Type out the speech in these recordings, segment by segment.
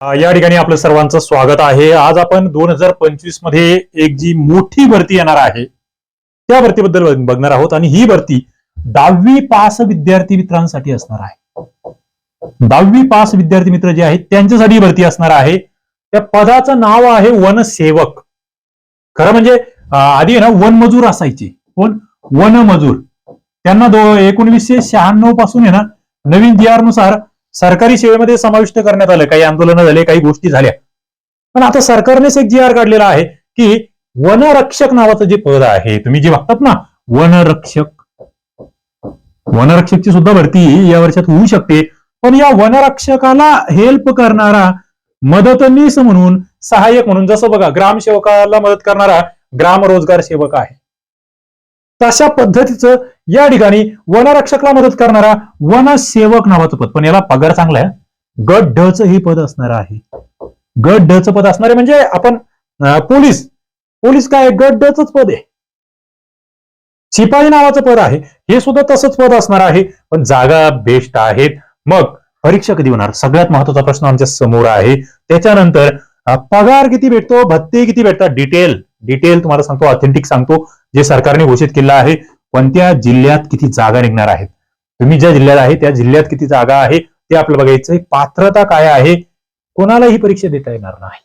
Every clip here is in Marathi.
या ठिकाणी आपलं सर्वांचं स्वागत आहे. आज आपण दोन हजार पंचवीसमध्ये एक जी मोठी भरती येणार आहे त्या भरतीबद्दल बघणार आहोत आणि ही भरती दहावी पास विद्यार्थी मित्रांसाठी असणार आहे. दहावी पास विद्यार्थी मित्र जे आहेत त्यांच्यासाठी भरती असणार आहे. त्या पदाचं नाव आहे वनसेवक. खरं म्हणजे आधी ना ना वनमजूर असायचे. कोण? वनमजूर. त्यांना दो एकोणवीसशे शहाण्णवपासून आहे ना नवीन जी आरनुसार सरकारी सेवेमध्ये समाविष्ट करण्यात आलं काही आंदोलनं झाले काही गोष्टी झाल्या. पण आता सरकारनेच एक जी आर काढलेला आहे की वनरक्षक नावाचं जे पद आहे तुम्ही जे बघतात ना वनरक्षक. वनरक्षकची सुद्धा भरती या वर्षात होऊ शकते पण या वनरक्षकाला हेल्प करणारा मदतनीस म्हणून सहाय्यक म्हणून जसं बघा ग्रामसेवकाला मदत करणारा ग्राम रोजगार सेवक आहे. तशा पद्धतीचं या ठिकाणी वनरक्षकला मदत करणारा वनसेवक नावाचं पद. पण याला पगार चांगला आहे. गट ड हे पद असणार आहे. गट ड पद असणार आहे म्हणजे आपण पोलीस. पोलीस काय गट ड पद आहे. शिपाई नावाचं पद आहे. हे सुद्धा तसंच पद असणार आहे. पण जागा बेस्ट आहेत. मग परीक्षा कधी होणार? सगळ्यात महत्त्वाचा प्रश्न आमच्यासमोर आहे. त्याच्यानंतर पगार किती भेटतो? भत्ते किती भेटतात? डिटेल. डिटेल तुम्हाला सांगतो ऑथेंटिक सांगतो जे सरकारने घोषित केलं आहे कोणत्या जिल्ह्यात किती जागा निघणार आहेत? तुम्ही ज्या जिल्ह्यात आहे त्या जिल्ह्यात किती जागा आहे ते आपलं बघायचंय पात्रता काय आहे कोणाला ही परीक्षा देता येणार नाही.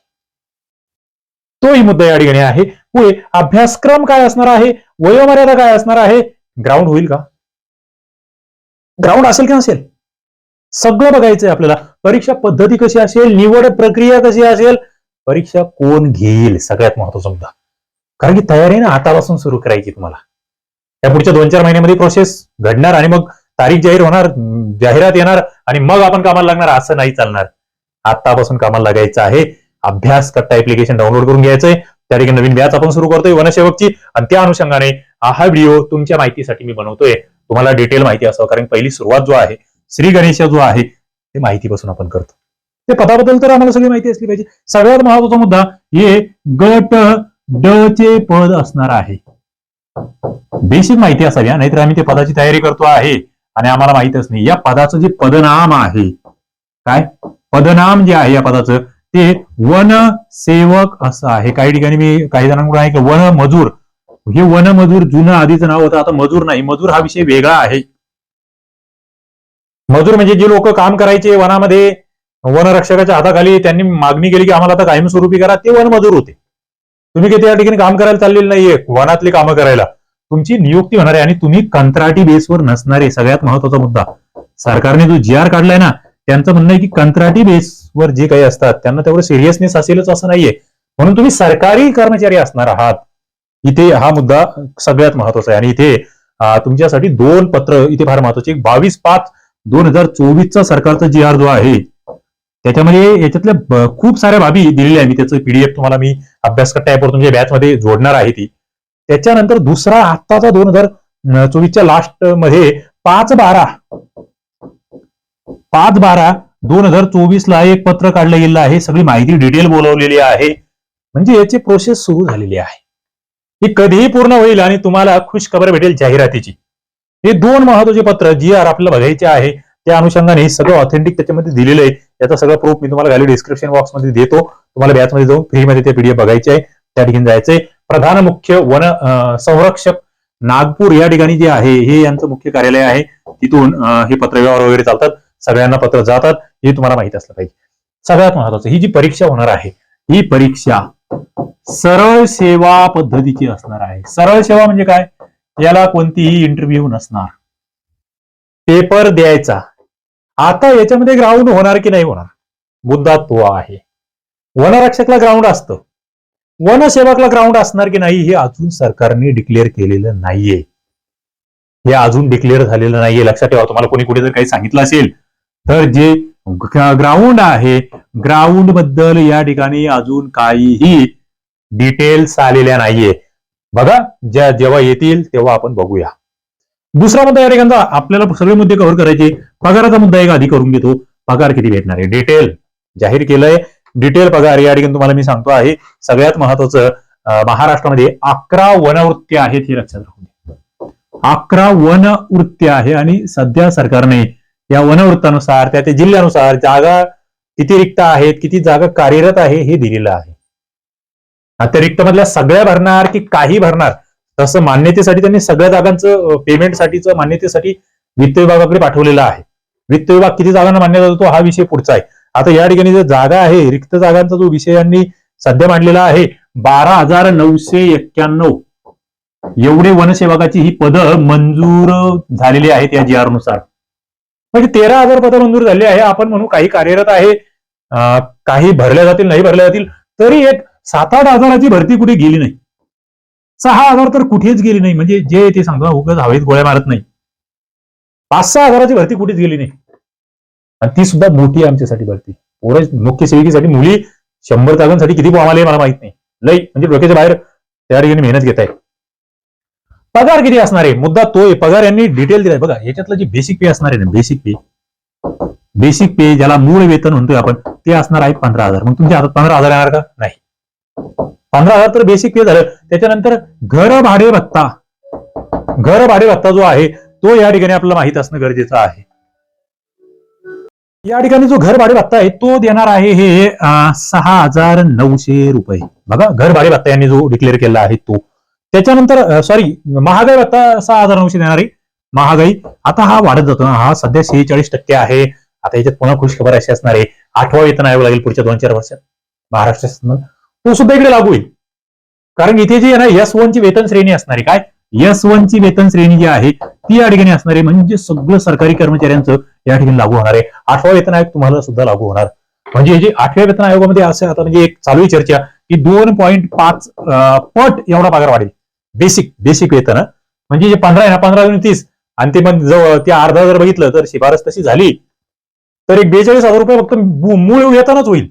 तोही मुद्दा या ठिकाणी आहे. पुढे अभ्यासक्रम काय असणार आहे वयोमर्यादा काय असणार आहे ग्राउंड होईल का? ग्राउंड असेल की नसेल? सगळं बघायचंय आपल्याला. परीक्षा पद्धती कशी असेल निवड प्रक्रिया कशी असेल परीक्षा कोण घेईल? सगळ्यात महत्त्वाचा मुद्दा. कारण की तयारी ना आतापासून सुरू करायची तुम्हाला या पुढच्या दोन चार महिन्यामध्ये प्रोसेस घडणार आणि मग तारीख जाहीर होणार जाहिरात येणार आणि मग आपण कामाला लागणार असं नाही चालणार. आतापासून कामाला लागायचं आहे. अभ्यास करता ऍप्लिकेशन डाउनलोड करून घ्यायचंय त्या ठिकाणी नवीन बॅच आपण सुरू करतोय वनसेवकची आणि त्या अनुषंगाने हा व्हिडिओ तुमच्या माहितीसाठी मी बनवतोय. तुम्हाला डिटेल माहिती असावं कारण पहिली सुरुवात जो आहे श्री गणेश जो आहे ते माहितीपासून आपण करतो. ते पदाबद्दल तर आम्हाला सगळी माहिती असली पाहिजे. सगळ्यात महत्त्वाचा मुद्दा हे गट ड चे पद असणार आहे. बेसिक माहिती असावी हा, नाहीतर आम्ही ते पदाची तयारी करतो आहे. आणि आम्हाला माहितच नाही. या पदाचं जे पदनाम आहे काय? पदनाम जे आहे या पदाचं ते वन सेवक असं आहे. काही ठिकाणी मी काही जणांकडून आहे की वन मजूर. हे वन मजूर जुनं आधीचं नाव होतं आता मजूर नाही. मजूर हा विषय वेगळा आहे. मजूर म्हणजे जे लोक काम करायचे वनामध्ये वनरक्षकाच्या हाताखाली त्यांनी मागणी केली की आम्हाला आता कायमस्वरूपी करा ते वन मजूर होते. तुम्ही किती या ठिकाणी काम करायला चाललेलं नाहीये? वनातली कामं करायला. तुमची नियुक्ती होणार आहे आणि तुम्ही कंत्राटी बेसवर नसणारे सगळ्यात महत्त्वाचा मुद्दा. सरकारने जो जी आर काढलाय ना त्यांचं म्हणणं आहे की कंत्राटी बेसवर जे काही असतात त्यांना तेवढं सिरियसनेस असेलच असं नाहीये. म्हणून तुम्ही सरकारी कर्मचारी असणार आहात. इथे हा मुद्दा सगळ्यात महत्त्वाचा आहे. आणि इथे तुमच्यासाठी दोन पत्र इथे फार महत्त्वाचे एक बावीस पाच दोन हजार चोवीसचा सरकारचा जी आर जो आहे त्याच्यामध्ये याच्यातल्या खूप साऱ्या बाबी दिलेल्या आहे मी त्याचं पीडीएफ तुम्हाला मी अभ्यास करता ऍपवर तुमच्या बॅचमध्ये जोडणार आहे ती. त्याच्यानंतर दुसरा आत्ताचा दोन हजार चोवीसच्या लास्टमध्ये पाच बारा पाच बारा दोन हजार चोवीस ला एक पत्र काढलं गेलं आहे. सगळी माहिती डिटेल बोलवलेली आहे. म्हणजे याची प्रोसेस सुरू झालेली आहे. ही कधीही पूर्ण होईल आणि तुम्हाला खुश खबर भेटेल जाहिरातीची. हे दोन महत्त्वाचे पत्र जी आर आपल्याला बघायचे आहे त्या अनुषंगाने सगळं ऑथेंटिक त्याच्यामध्ये दिलेलं आहे. त्याचा सगळं प्रूफ मी तुम्हाला खाली डिस्क्रिप्शन बॉक्समध्ये देतो. तुम्हाला बॅचमध्ये जाऊन फ्रीमध्ये ते पीडीएफ बघायचे आहे. त्या ठिकाणी जायचंय. प्रधान मुख्य वन संरक्षक नागपूर या ठिकाणी जे आहे हे यांचं मुख्य कार्यालय आहे. तिथून हे पत्रव्यवहार वगैरे चालतात. सगळ्यांना पत्र जातात. हे तुम्हाला माहीत असलं पाहिजे. सगळ्यात महत्वाचं ही जी परीक्षा होणार आहे ही परीक्षा सरळ सेवा पद्धतीची असणार आहे. सरळ सेवा म्हणजे काय? याला कोणतीही इंटरव्ह्यू नसणार. पेपर द्यायचा. आता याच्यामध्ये ग्राउंड होणार की नाही होणार? मुद्दा तो आहे. वनरक्षकला ग्राउंड असतं. वनसेवकला ग्राउंड असणार की नाही हे अजून सरकारने डिक्लेअर केलेलं नाहीये. हे अजून डिक्लेअर झालेलं नाहीये. लक्षात ठेवा तुम्हाला कोणी कुठे जर काही सांगितलं असेल तर जे ग्राउंड आहे ग्राउंडबद्दल या ठिकाणी अजून काहीही डिटेल्स आलेल्या नाहीये. बघा ज्या जेव्हा येतील तेव्हा आपण बघूया. दुसरा मुद्दा या ठिकाणचा आपल्याला सगळे मुद्दे कव्हर करायचे. पगाराचा मुद्दा एक आधी करून घेतो. पगार किती भेटणार आहे? डिटेल जाहीर केलंय. डिटेल पगार या ठिकाणी तुम्हाला मी सांगतो आहे. सगळ्यात महत्वाचं महाराष्ट्रामध्ये अकरा वनवृत्ती आहेत हे लक्षात राहू द्या अकरा वनवृत्ती आहे आणि सध्या सरकारने या वनवृत्तानुसार त्या त्या जिल्ह्यानुसार जागा किती रिक्त आहेत किती जागा कार्यरत आहे हे दिलेलं आहे. अतिरिक्त मधल्या सगळ्या भरणार की काही भरणार? तसं मान्यतेसाठी त्यांनी सगळ्या जागांचं पेमेंटसाठीचं मान्यतेसाठी वित्त विभागाकडे पाठवलेलं आहे. वित्त विभाग किती जागांना मान्यता देतो हा विषय पुढचा आहे. आता या ठिकाणी जो जागा आहे रिक्त जागांचा जो विषय यांनी सध्या मांडलेला आहे बारा हजार नऊशे एक्क्याण्णव. एवढे वनसेवकाची ही पदं मंजूर झालेली आहेत या जी आरनुसार. म्हणजे तेरा हजार पदं मंजूर झाली आहे आपण म्हणू काही कार्यरत आहे काही भरल्या जातील नाही भरल्या जातील तरी एक सात आठ हजाराची भरती कुठे गेली नाही. सहा हजार तर कुठेच गेली नाही. म्हणजे जे ते सांगतो ना, उगाच हवेत गोळ्या मारत नाही. पाच सहा हजाराची भरती कुठेच गेली नाही. आणि ती सुद्धा मोठी आहे आमच्यासाठी भरती. पोरं मुख्य सेविकेसाठी मुली शंभर जागांसाठी किती आम्हाला हे मला माहीत नाही. लई म्हणजे डोक्याच्या बाहेर त्या ठिकाणी मेहनत घेत आहे पगार किती असणार आहे? मुद्दा तो आहे पगार यांनी डिटेल दिलाय. बघा याच्यातलं जे बेसिक पे असणार आहे ना बेसिक पे बेसिक पे ज्याला मूळ वेतन म्हणतोय आपण ते असणार आहे पंधरा हजार. मग तुमच्या हातात पंधरा हजार येणार का? नाही. पंधरा हजार तर बेसिक पे झालं. त्याच्यानंतर घर भाडे भत्ता. घर भाडे भत्ता जो आहे तो या ठिकाणी आपल्याला माहीत असणं गरजेचं आहे. या ठिकाणी जो घर भाडे भत्ता आहे तो देणार आहे हे सहा हजार नऊशे रुपये. बघा घर भाडे भत्ता यांनी जो डिक्लेअर केला आहे तो. त्याच्यानंतर सॉरी महागाई भत्ता सहा हजार नऊशे देणार आहे. महागाई आता हा वाढत जातो ना हा सध्या शेहेचाळीस टक्के आहे. आता याच्यात पुन्हा खुश खबर अशी असणार आहे. आठवा वेतन आयोग लागेल पुढच्या दोन चार वर्षात. महाराष्ट्र शासनाला तो सुद्धा इकडे लागू होईल कारण इथे जी आहे ना एस वन ची वेतन श्रेणी असणार आहे काय? एस वन ची वेतन श्रेणी जी आहे ती या ठिकाणी असणार आहे म्हणजे सगळं सरकारी कर्मचाऱ्यांचं या ठिकाणी लागू होणार आहे. आठवा वेतन आयोग तुम्हाला सुद्धा लागू होणार. म्हणजे जे आठव्या वेतन आयोगामध्ये असं आता म्हणजे एक चालू चर्चा की दोन पॉईंट पाच पट एवढा पगार वाढेल. बेसिक बेसिक वेतन म्हणजे जे पंधरा आहे ना पंधरा दोन तीस आणि ते मग जवळ ते अर्धा जर बघितलं तर शिफारस तशी झाली तर एक बेचाळीस हजार रुपये फक्त मूळ वेतनच होईल.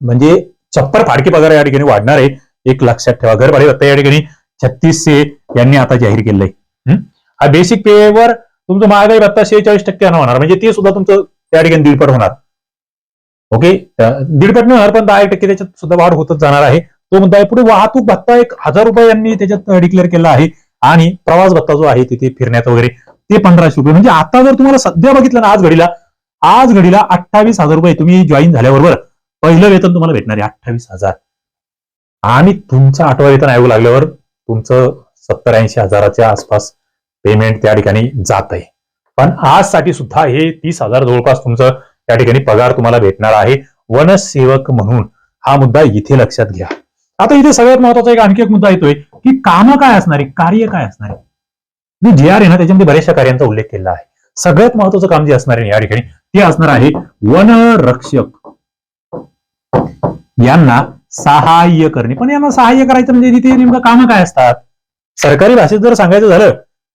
म्हणजे छप्पर फाडकी पगार या ठिकाणी वाढणार आहे. एक लक्षात ठेवा. घरभाडे भत्ता या ठिकाणी छत्तीसशे यांनी आता जाहीर केलंय. हा? बेसिक पेवर तुमचं महागाई भत्ता शेहेचाळीस टक्क्यानं होणार. म्हणजे ते सुद्धा तुमचं त्या ठिकाणी दीडपट होणार. ओके दीडपट नाही होणार पण दहा एक टक्के त्याच्यात सुद्धा वाढ होतच जाणार आहे. तो मुद्दा आहे. पुढे वाहतूक भत्ता एक हजार रुपये यांनी त्याच्यात डिक्लेअर केला आहे. आणि प्रवास भत्ता जो आहे तिथे फिरण्याचा वगैरे ते पंधराशे रुपये. म्हणजे आता जर तुम्हाला सध्या बघितलं ना आज घडीला आज घडीला अठ्ठावीस हजार रुपये तुम्ही जॉईन झाल्याबरोबर पहिलं वेतन तुम्हाला भेटणार आहे अठ्ठावीस हजार. आणि तुमचं आठवा वेतन आयोग लागल्यावर तुमचं सत्तर ऐंशी हजाराच्या आसपास पेमेंट त्या ठिकाणी जात आहे पण आजसाठी सुद्धा हे तीस हजार जवळपास तुमचं त्या ठिकाणी पगार तुम्हाला भेटणार आहे. वनसेवक म्हणून हा मुद्दा इथे लक्षात घ्या. आता इथे सगळ्यात महत्त्वाचा एक आणखी एक मुद्दा येतोय की कामं काय असणार आहे कार्य काय असणार आहे जे आर आहे ना त्याच्यामध्ये बऱ्याचशा कार्यांचा उल्लेख केला आहे. सगळ्यात महत्वाचं काम जे असणार आहे या ठिकाणी ते असणार आहे वनरक्षक. यांना सहाय्य करणे. पण यांना सहाय्य करायचं म्हणजे तिथे नेमकं कामं काय असतात? सरकारी भाषेत जर सांगायचं झालं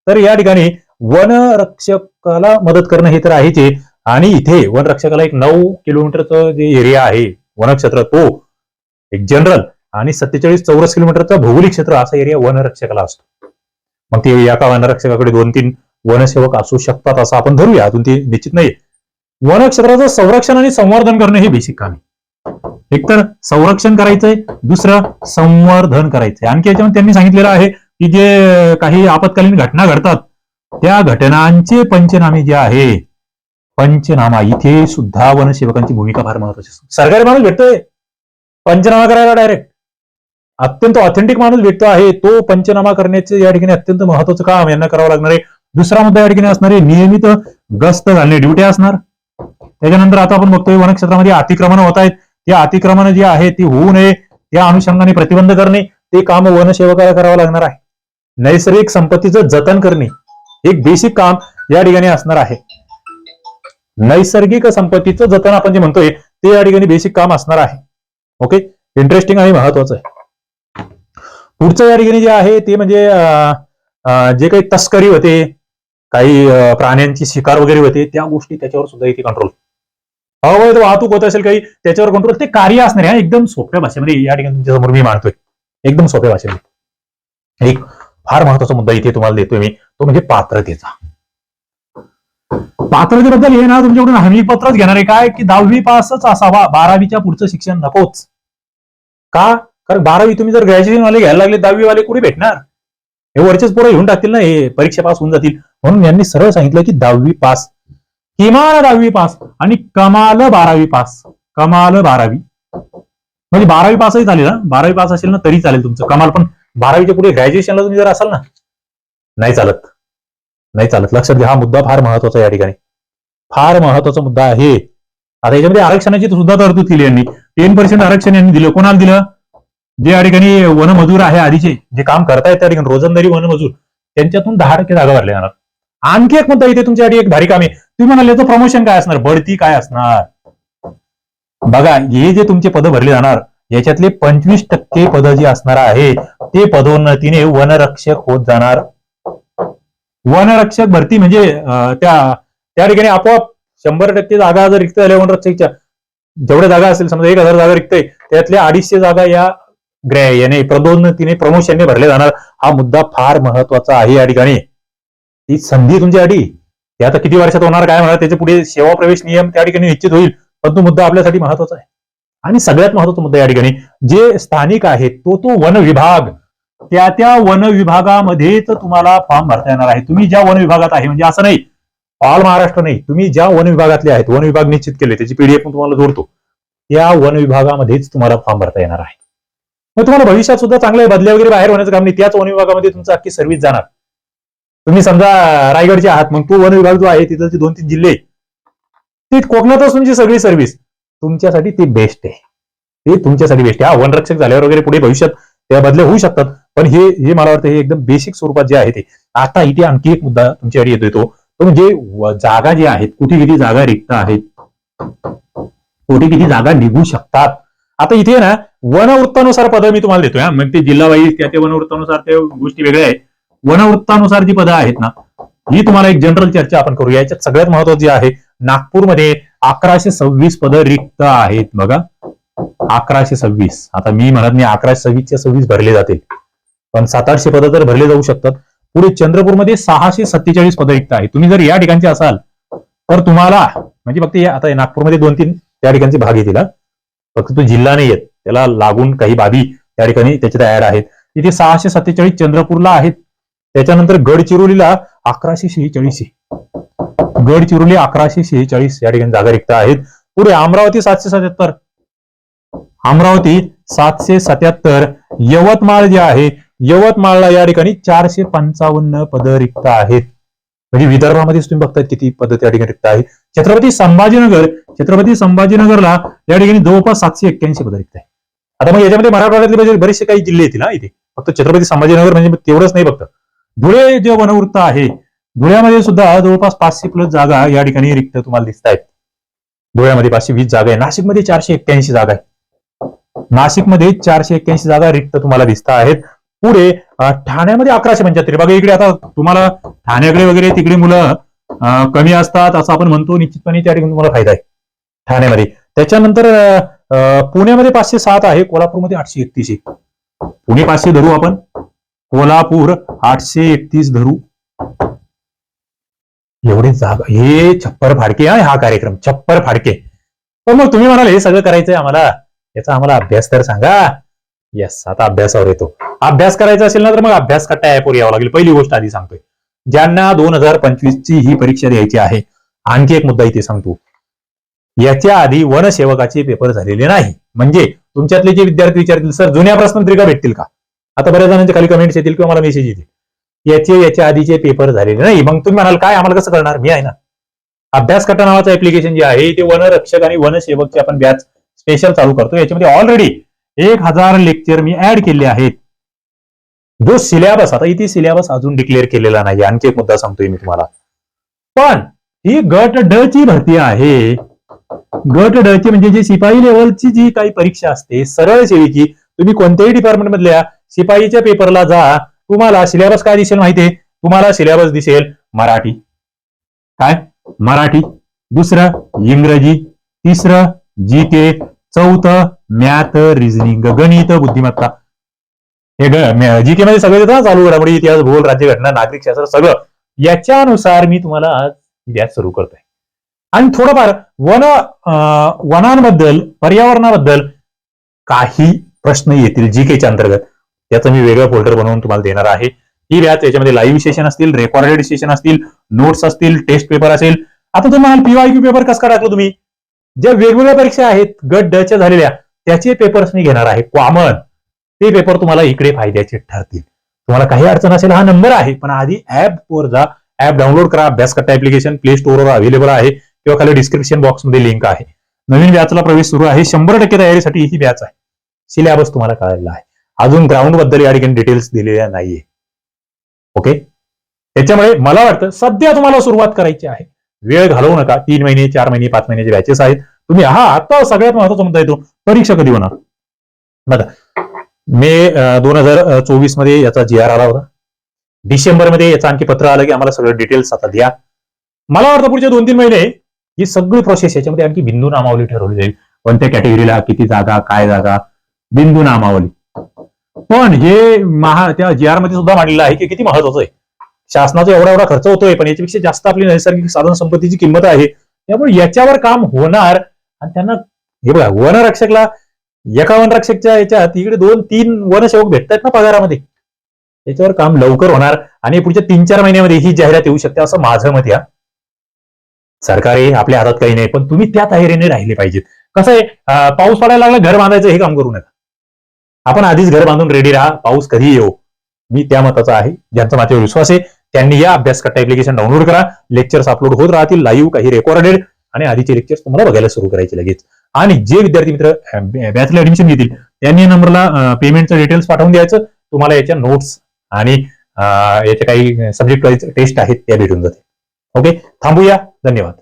तर या ठिकाणी वनरक्षकाला मदत करणं हे तर आहेच आणि इथे वनरक्षकाला एक नऊ किलोमीटरचं जे एरिया आहे वनक्षेत्र तो एक जनरल आणि सत्तेचाळीस चौरस किलोमीटरचा भौगोलिक क्षेत्र असा एरिया वनरक्षकाला असतो. मग ते एका वनरक्षकाकडे दोन तीन वनसेवक असू शकतात असं आपण धरूया. अजून ते निश्चित नाही वनक्षेत्राचं संरक्षण आणि संवर्धन करणं हे बेसिक काम आहे. एकतर संरक्षण करायचंय दुसरं संवर्धन करायचंय. आणखी याच्यामध्ये त्यांनी सांगितलेलं आहे की जे काही आपत्कालीन घटना घडतात त्या घटनांचे पंचनामे जे आहे पंचनामा इथे सुद्धा वनसेवकांची भूमिका फार महत्वाची असते. सरकारी माणूस भेटतोय. पंचनामा करायला डायरेक्ट अत्यंत ऑथेंटिक माणूस भेटतो आहे. तो पंचनामा करण्याचे या ठिकाणी अत्यंत महत्वाचं काम यांना करावं लागणार आहे. दुसरा मुद्दा या ठिकाणी असणार आहे. नियमित गस्त घालणे ड्युटी असणार. त्याच्यानंतर आता आपण बघतोय वनक्षेत्रामध्ये अतिक्रमण होत आहेत. या अतिक्रमण जी आहे ती होऊ नये या अनुषंगाने प्रतिबंध करणे ते काम वनसेवकाला करावं लागणार आहे. नैसर्गिक संपत्तीचं जतन करणे एक बेसिक काम या ठिकाणी असणार आहे. नैसर्गिक संपत्तीचं जतन आपण जे म्हणतोय ते या ठिकाणी बेसिक काम असणार आहे. ओके इंटरेस्टिंग आणि महत्वाचं आहे. पुढचं या ठिकाणी जे आहे ते म्हणजे जे काही तस्करी होते काही प्राण्यांची शिकार वगैरे होते त्या गोष्टी त्याच्यावर सुद्धा इथे कंट्रोल अवैध वाहतूक होत असेल काही त्याच्यावर कंट्रोल ते कार्य असणार आहे. एकदम सोप्या भाषेमध्ये या ठिकाणी तुमच्यासमोर मी मांडतोय. एकदम सोप्या भाषेमध्ये. एक फार महत्त्वाचा मुद्दा इथे तुम्हाला देतोय मी. तो म्हणजे पात्रतेचा. पात्रतेबद्दल हे ना तुमच्याकडून हमी पत्रच घेणार आहे. काय? की दहावी पासच असावा. बारावीच्या पुढचं शिक्षण नकोच. का? कारण बारावी तुम्ही जर ग्रॅज्युएशन वाले घ्यायला लागले दहावी वाले कुठे भेटणार? हे वरचेच पोरं घेऊन टाकतील ना हे परीक्षा पास होऊन जातील. म्हणून यांनी सरळ सांगितलं की दहावी पास किमान दहावी पास आणि कमाल बारावी पास. कमाल बारावी. म्हणजे बारावी पासही चालेल ना बारावी पास असेल ना तरी चालेल तुमचं. कमाल पण बारावीच्या पुढे ग्रॅज्युएशनला तुम्ही जर असाल ना नाही चालत. नाही चालत. लक्षात घ्या हा मुद्दा फार महत्त्वाचा आहे या ठिकाणी. फार महत्त्वाचा मुद्दा आहे. आता याच्यामध्ये आरक्षणाची सुद्धा तरतूद केली यांनी. टेन पर्सेंट आरक्षण यांनी दिलं. कोणाला दिलं? जे या ठिकाणी वनमजूर आहे आधीचे जे काम करतायत त्या ठिकाणी रोजंदारी वनमजूर त्यांच्यातून दहा टक्के जागा भरल्या जाणार. आणखी एक मुद्दा इथे तुमच्यासाठी एक भारी काम आहे. तुम्ही म्हणाले याचं प्रमोशन काय असणार? बढती काय असणार? बघा हे जे तुमचे पद भरले जाणार याच्यातले पंचवीस टक्के पद जे असणार आहे ते पदोन्नतीने वनरक्षक होत जाणार. वनरक्षक भरती म्हणजे त्या त्या ठिकाणी आपोआप शंभर टक्के जागा जर रिक्त झाल्या वनरक्षकच्या जेवढ्या जागा असेल समजा एक हजार जागा रिक्त आहे त्यातल्या अडीचशे जागा या ग्रॅ याने पदोन्नतीने प्रमोशनने भरले जाणार. हा मुद्दा फार महत्त्वाचा आहे या ठिकाणी. ही संधी तुमच्यासाठी ते आता किती वर्षात होणार काय म्हणा त्याच्या पुढे सेवा प्रवेश नियम त्या ठिकाणी निश्चित होईल पण तो मुद्दा आपल्यासाठी महत्त्वाचा आहे. आणि सगळ्यात महत्त्वाचा मुद्दा या ठिकाणी जे स्थानिक आहेत तो तो वन विभाग. त्या त्या वन विभागामध्येच तुम्हाला फॉर्म भरता येणार आहे. तुम्ही ज्या वन विभागात आहे म्हणजे असं नाही ऑल महाराष्ट्र नाही तुम्ही ज्या वन विभागातले आहेत वन विभाग निश्चित केले त्याची पीडीएफ तुम्हाला जोडतो त्या वन विभागामध्येच तुम्हाला फॉर्म भरता येणार आहे. मग तुम्हाला भविष्यात सुद्धा चांगल्या बदल्या वगैरे बाहेर होण्याचं काम नाही त्याच वन विभागामध्ये तुमचं अख्खी सर्व्हिस जाणार. तुम्ही समजा रायगडचे आहात मग तो वन विभाग जो आहे तिथं दोन तीन जिल्हे ती कोकणातच तुमची सगळी सर्व्हिस तुमच्यासाठी ती बेस्ट आहे. ते तुमच्यासाठी बेस्ट आहे. हा वनरक्षक झाल्यावर वगैरे पुढे भविष्यात त्या बदल्या होऊ शकतात पण हे हे मला वाटतं हे एकदम बेसिक स्वरूपात जे आहे ते. आता इथे आणखी एक मुद्दा तुमच्यासाठी येतोय तो. तो म्हणजे जागा जे आहेत कुठे किती जागा रिक्त आहेत कुठे किती जागा निघू शकतात. आता इथे ना वनवृत्तानुसार पद मी तुम्हाला देतोय मग ते जिल्हा वाईज त्या वनवृत्तानुसार त्या गोष्टी वेगळ्या आहेत. वनवृत्तानुसार जी पदं आहेत ना ही तुम्हाला एक जनरल चर्चा आपण करूया. याच्यात सगळ्यात महत्वाची आहे नागपूरमध्ये अकराशे सव्वीस पदं रिक्त आहेत. बघा अकराशे सव्वीस. आता मी म्हणत नाही अकराशे सव्वीसच्या सव्वीस भरले जातील. पण सात आठशे पदं तर भरले जाऊ शकतात. पुढे चंद्रपूरमध्ये सहाशे सत्तेचाळीस पदं रिक्त आहेत. तुम्ही जर या ठिकाणचे असाल तर तुम्हाला म्हणजे फक्त या- आता नागपूरमध्ये दोन तीन त्या ठिकाणचे भाग येतील फक्त तो जिल्हा नाही येत. त्याला लागून काही बाबी त्या ठिकाणी त्याच्यात ऍड आहेत. तिथे सहाशे सत्तेचाळीस चंद्रपूरला आहेत. त्याच्यानंतर गडचिरोलीला अकराशे शेहेचाळीस आहे. गडचिरोली अकराशे शेहेचाळीस या ठिकाणी जागा रिक्त आहेत. पुढे अमरावती सातशे सत्याहत्तर. अमरावती सातशे सत्याहत्तर. यवतमाळ जे आहे यवतमाळला या ठिकाणी चारशे पंचावन्न पद रिक्त आहेत. म्हणजे विदर्भामध्येच तुम्ही बघताय किती पद त्या ठिकाणी रिक्त आहे छत्रपती संभाजीनगर छत्रपती संभाजीनगरला या ठिकाणी जवळपास सातशे एक्क्याऐंशी पद रिक्त आहे आता मग याच्यामध्ये मराठवाड्यातले म्हणजे बरेचसे काही जिल्हे येतील ना इथे. फक्त छत्रपती संभाजीनगर म्हणजे तेवढंच नाही फक्त. धुळे जे वनवृत्त आहे धुळ्यामध्ये सुद्धा जवळपास पाचशे प्लस जागा या ठिकाणी रिक्त तुम्हाला दिसत आहेत. धुळ्यामध्ये पाचशे वीस जागा आहे. नाशिकमध्ये चारशे एक्क्याऐंशी जागा आहे. नाशिकमध्ये चारशे एक्क्याऐंशी जागा रिक्त तुम्हाला दिसत आहेत. पुढे ठाण्यामध्ये अकराशे पंच्याहत्तर. बघा इकडे आता तुम्हाला ठाण्याकडे वगैरे तिकडे मुलं कमी असतात असं आपण म्हणतो. निश्चितपणे त्या ठिकाणी तुम्हाला फायदा आहे. ठाण्यामध्ये. त्याच्यानंतर पुण्यामध्ये पाचशे सात आहे. कोल्हापूरमध्ये आठशे एकतीस आहे. पुणे पाचशे धरू आपण. कोल्हापूर आठशे एकतीस धरू. एवढे जागा हे छप्पर फाडके हा हा कार्यक्रम छप्पर फाडके. पण मग तुम्ही म्हणाल हे सगळं करायचंय आम्हाला याचा आम्हाला अभ्यास तर सांगा. येस आता अभ्यासावर येतो. अभ्यास करायचा असेल ना तर मग अभ्यास कट्टा ऍपवर यावं लागेल. पहिली गोष्ट आधी सांगतोय. ज्यांना दोन हजार पंचवीस ची ही परीक्षा द्यायची आहे आणखी एक मुद्दा इथे सांगतो. याच्या आधी वनसेवकाचे पेपर झालेले नाही. म्हणजे तुमच्यातले जे विद्यार्थी विचारतील सर जुन्या प्रश्नपत्रिका भेटतील का? आता बऱ्याच जणांच्या खाली कमेंट्स येतील किंवा मला मेसेज येतील. याचे याच्या आधीचे पेपर झालेले नाही. मग तुम्ही म्हणाल काय आम्हाला कसं करणार? मी आहे ना. अभ्यास करता नावाचं ऍप्लिकेशन जे आहे ते वनरक्षक आणि वनसेवकचे आपण बॅच स्पेशल चालू करतो. याच्यामध्ये ऑलरेडी एक हजार लेक्चर मी ऍड केले आहेत. जो सिलेबस आता इथे सिलेबस अजून डिक्लेअर केलेला नाही. आणखी एक मुद्दा सांगतोय मी तुम्हाला. पण ही गट ड ची भरती आहे. गट ड ची म्हणजे जी शिपाई लेवलची जी काही परीक्षा असते सरळ सेवेची तुम्ही कोणत्याही डिपार्टमेंट मधल्या शिपाईच्या पेपरला जा. तुम्हाला सिलेबस काय दिसेल माहितीये तुम्हाला सिलेबस दिसेल मराठी. काय? मराठी. दुसरं इंग्रजी. तिसरं जी के चौथं मॅथ रिझनिंग गणित बुद्धिमत्ता. हे जी के मध्ये सगळे येतं चालू घडामोडी इतिहास भूगोल राज्यघटना नागरिक शास्त्र सगळं. याच्यानुसार मी तुम्हाला आज ही सुरू करतोय. आणि थोडंफार वन अं, वनांबद्दल पर्यावरणाबद्दल काही प्रश्न येतील जी केच्या अंतर्गत त्याचं मी वेगळं फोल्डर बनवून तुम्हाला देणार आहे. ही बॅच याच्यामध्ये लाईव्ह सेशन असतील रेकॉर्डेड सेशन असतील नोट्स असतील टेस्ट पेपर असेल. आता तुम्हाला पीवायक्यू पेपर कसं काय तुम्ही? ज्या वेगवेगळ्या परीक्षा आहेत गट डच्या झालेल्या त्याचे पेपर्स मी घेणार आहे. कॉमन ते पेपर तुम्हाला इकडे फायद्याचे ठरतील. तुम्हाला काही अडचण असेल हा नंबर आहे पण आधी ऍप वर जा. ऍप डाउनलोड करा. अभ्यास करता ऍप्लिकेशन प्ले स्टोअरवर अवेलेबल आहे. किंवा खाली डिस्क्रिप्शन बॉक्समध्ये लिंक आहे. नवीन बॅचला प्रवेश सुरू आहे. शंभर टक्के तयारीसाठी ही बॅच आहे. सिलेबस तुम्हाला कळायला आहे. अजून ग्राउंडबद्दल या ठिकाणी डिटेल्स दिलेल्या नाहीये. ओके त्याच्यामुळे मला वाटतं सध्या तुम्हाला सुरुवात करायची आहे. वेळ घालवू नका. तीन महिने चार महिने पाच महिन्याचे बॅचेस आहेत. तुम्ही हा आता सगळ्यात महत्त्वाचा मुद्दा येतो. परीक्षा कधी होणार? बघा. मे दोन हजार चोवीसमध्ये याचा जी आर आला होता. डिसेंबरमध्ये याचं आणखी पत्र आलं की आम्हाला सगळं डिटेल्स आता द्या. मला वाटतं पुढचे दोन तीन महिने ही सगळी प्रोसेस याच्यामध्ये आणखी बिंदू नामावली ठरवली जाईल. कोणत्या कॅटेगरीला किती जागा काय जागा बिंदू नामावली. पण हे महा त्या जी आरमध्ये सुद्धा मांडलेलं आहे की किती महत्वाचं आहे. शासनाचा एवढा एवढा खर्च होतोय पण याच्यापेक्षा जास्त आपली नैसर्गिक साधन संपत्तीची किंमत आहे. त्यामुळे याच्यावर काम होणार आणि त्यांना हे बघा वनरक्षकला एका वनरक्षकच्या याच्यात इकडे दोन तीन वनसेवक भेटतात ना पगारामध्ये. त्याच्यावर काम लवकर होणार आणि पुढच्या तीन चार महिन्यामध्ये ही जाहिरात येऊ शकते असं माझं मत या सरकारी आपल्या हातात काही नाही पण तुम्ही त्या तयारीने राहिले पाहिजेत. कसं आहे पाऊस पडायला लागला घर बांधायचं हे काम करू नका. आपण आधीच घर बांधून रेडी राहा. पाऊस कधी येऊ. मी त्या मताचा आहे. ज्यांचा माझ्यावर विश्वास आहे त्यांनी या अभ्यासकट्टा ऍप्लिकेशन डाउनलोड करा. लेक्चर्स अपलोड होत राहतील. लाईव्ह काही रेकॉर्डेड आणि आधीचे लेक्चर्स तुम्हाला बघायला सुरू करायचे लगेच. आणि जे विद्यार्थी मित्र बॅचला ऍडमिशन घेतील त्यांनी या नंबरला पेमेंटचं डिटेल्स पाठवून द्यायचं. तुम्हाला याच्या नोट्स आणि याच्या काही सब्जेक्ट टेस्ट आहेत त्या भेटून जाते ओके थांबूया. धन्यवाद.